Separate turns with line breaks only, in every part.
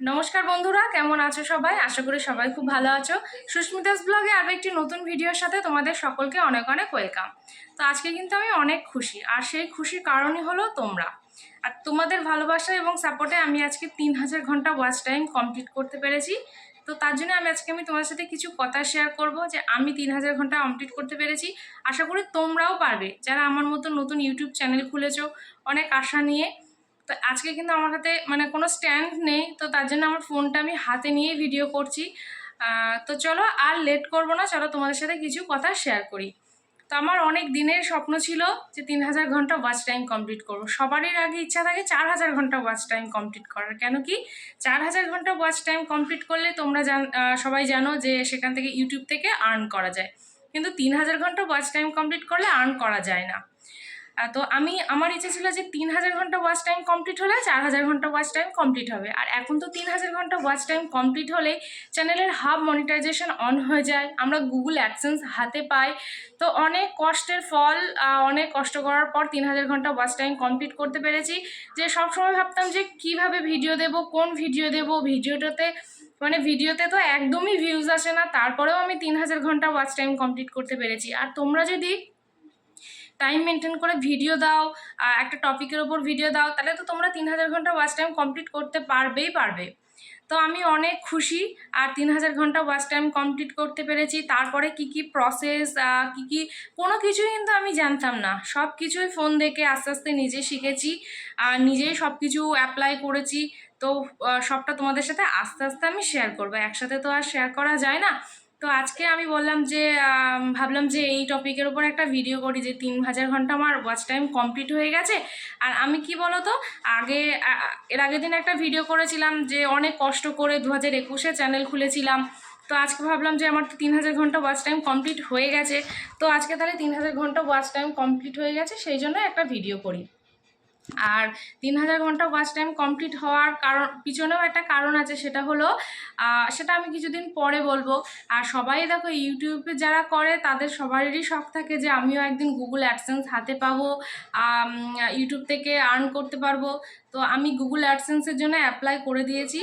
নমস্কার বন্ধুরা, কেমন আছো সবাই? আশা করি সবাই খুব ভালো আছো। সুস্মিতাস ব্লগে আরও একটি নতুন ভিডিওর সাথে তোমাদের সকলকে অনেক অনেক ওয়েলকাম। তো আজকে কিন্তু আমি অনেক খুশি, আর সেই খুশির কারণই হলো তোমরা। আর তোমাদের ভালোবাসা এবং সাপোর্টে আমি আজকে তিন হাজার ঘণ্টা ওয়াচ টাইম কমপ্লিট করতে পেরেছি। তো তার জন্য আমি আজকে আমি তোমার সাথে কিছু কথা শেয়ার করব যে আমি তিন হাজার ঘণ্টা কমপ্লিট করতে পেরেছি। আশা করি তোমরাও পারবে। যারা আমার মতো নতুন ইউটিউব চ্যানেল খুলেছো, অনেক আশা নিয়ে তো আজকে কিন্তু আমার হাতে মানে কোনো স্ট্যান্ড নেই, তো তার জন্য আমার ফোনটা আমি হাতে নিয়েই ভিডিও করছি। তো চলো আর লেট করব না, চলো তোমাদের সাথে কিছু কথা শেয়ার করি। তো আমার অনেক দিনের স্বপ্ন ছিল যে তিন হাজার ঘণ্টা ওয়াচ টাইম কমপ্লিট করব। সবারই আগে ইচ্ছা থাকে চার হাজার ঘণ্টা ওয়াচ টাইম কমপ্লিট করার। কেন কি? চার হাজার ঘণ্টা ওয়াচ টাইম কমপ্লিট করলে তোমরা জান সবাই জানো যে সেখান থেকে ইউটিউব থেকে আর্ন করা যায়। কিন্তু তিন হাজার ঘণ্টা ওয়াচ টাইম কমপ্লিট করলে আর্ন করা যায় না। তো আমি, আমার ইচ্ছে ছিল যে তিন হাজার ঘণ্টা ওয়াচ টাইম কমপ্লিট হলে চার হাজার ঘণ্টা ওয়াচ টাইম কমপ্লিট হবে। আর এখন তো তিন হাজার ঘণ্টা ওয়াচ টাইম কমপ্লিট হলেই চ্যানেলের হাব মনিটাইজেশন অন হয়ে যায়। আমরা গুগল অ্যাডসেন্স হাতে পাই। তো অনেক কষ্টের ফল অনেক কষ্ট করার পর তিন হাজার ঘণ্টা ওয়াচ টাইম কমপ্লিট করতে পেরেছি। যে সবসময় ভাবতাম যে কীভাবে ভিডিও দেব, কোন ভিডিও দেব ভিডিওটাতে মানে ভিডিওতে তো একদমই ভিউজ আসে না। তারপরেও আমি তিন হাজার ঘণ্টা ওয়াচ টাইম কমপ্লিট করতে পেরেছি। আর তোমরা যদি টাইম মেনটেন করে ভিডিও দাও একটা টপিকের ওপর ভিডিও দাও, তাহলে তো তোমরা তিন হাজার ঘণ্টা ওয়াচ টাইম কমপ্লিট করতে পারবেই পারবে। তো আমি অনেক খুশি, আর তিন হাজার ঘণ্টা ওয়াচ টাইম কমপ্লিট করতে পেরেছি। তারপরে কি কি প্রসেস কি কি, কোনো কিছুই কিন্তু আমি জানতাম না। সব কিছুই ফোন দেখে আস্তে আস্তে নিজে শিখেছি, আর নিজেই সব কিছু অ্যাপ্লাই করেছি। তো সবটা তোমাদের সাথে আস্তে আস্তে আমি শেয়ার করব। একসাথে তো আর শেয়ার করা যায় না। তো আজকে আমি বললাম যে ভাবলাম যে এই টপিকের উপর একটা ভিডিও করি যে তিন হাজার ঘণ্টা আমার ওয়াচ টাইম কমপ্লিট হয়ে গেছে। আর আমি কি বলতো, আগে এর আগের দিন একটা ভিডিও করেছিলাম যে অনেক কষ্ট করে দু হাজার একুশে চ্যানেল খুলেছিলাম। তো আজকে ভাবলাম যে আমার তো তিন হাজার ঘণ্টা ওয়াচ টাইম কমপ্লিট হয়ে গেছে। তো আজকে তাহলে তিন হাজার ঘণ্টা ওয়াচ টাইম কমপ্লিট হয়ে গেছে, সেই জন্য একটা ভিডিও করি। আর তিন হাজার ঘণ্টা ওয়াচ টাইম কমপ্লিট হওয়ার কারণ, পিছনেও একটা কারণ আছে, সেটা হলো সেটা আমি কিছুদিন পরে বলব। আর সবাই দেখো, ইউটিউবে যারা করে, তাদের সবারই শখ থাকে যে আমিও একদিন গুগল অ্যাডসেন্স হাতে পাবো ইউটিউব থেকে আর্ন করতে পারব। তো আমি গুগল অ্যাডসেন্সের জন্য অ্যাপ্লাই করে দিয়েছি।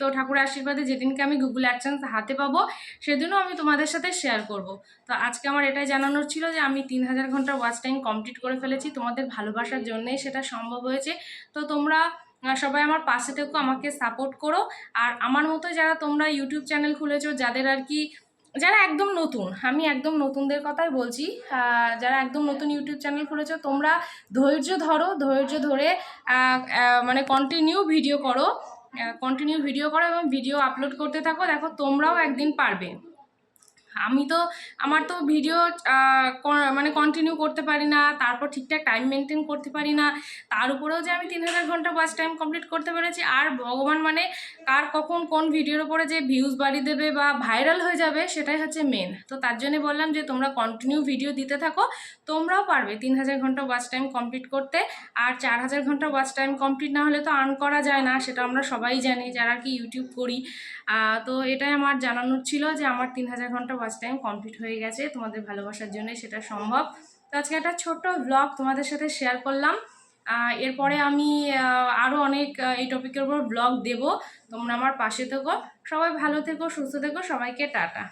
তো ঠাকুরের আশীর্বাদে যেদিনকে আমি গুগল অ্যাডসেন্স হাতে পাবো, সেদিনও আমি তোমাদের সাথে শেয়ার করব। তো আজকে আমার এটাই জানানোর ছিল যে আমি তিন হাজার ঘণ্টা ওয়াচ টাইম কমপ্লিট করে ফেলেছি, তোমাদের ভালোবাসার জন্যেই সেটা সম্ভব হয়েছে। তো তোমরা সবাই আমার পাশে থেকেও আমাকে সাপোর্ট করো। আর আমার মতো যারা তোমরা ইউটিউব চ্যানেল খুলেছো, যাদের আর কি যারা একদম নতুন, আমি একদম নতুনদের কথাই বলছি যারা একদম নতুন ইউটিউব চ্যানেল খুলেছো, তোমরা ধৈর্য ধরো, ধৈর্য ধরে মানে কন্টিনিউ ভিডিও করো কন্টিনিউ ভিডিও করো এবং ভিডিও আপলোড করতে থাকো, দেখো তোমরাও একদিন পারবে। আমি তো, আমার তো ভিডিও মানে কন্টিনিউ করতে পারি না, তারপর ঠিকঠাক টাইম মেনটেন করতে পারি না, তার উপরেও যে আমি তিন হাজার ঘণ্টা ওয়াচ টাইম কমপ্লিট করতে পেরেছি, আর ভগবান মানে কার কখন কোন ভিডিওর উপরে যে ভিউজ বাড়িয়ে দেবে বা ভাইরাল হয়ে যাবে সেটাই হচ্ছে মেন তো তার জন্য বললাম যে তোমরা কন্টিনিউ ভিডিও দিতে থাকো, তোমরাও পারবে তিন হাজার ঘণ্টা ওয়াচ টাইম কমপ্লিট করতে, আর চার হাজার ঘণ্টা ওয়াচ টাইম কমপ্লিট না হলে তো আর্ন করা যায় না, সেটা আমরা সবাই জানি, যারা কি ইউটিউব করি। তো এটাই আমার জানানোর ছিল যে আমার তিন হাজার ঘণ্টা ওয়াচ টাইম কমপ্লিট হয়ে গেছে, তোমাদের ভালোবাসার জন্য সেটা সম্ভব। তো আজকে একটা ছোট্ট ব্লগ তোমাদের সাথে শেয়ার করলাম। এরপরে আমি আরও অনেক এই টপিকের উপর ব্লগ দেব। তোমরা আমার পাশে থেকো। সবাই ভালো থেকো, সুস্থ থেকো, সবাইকে টাটা।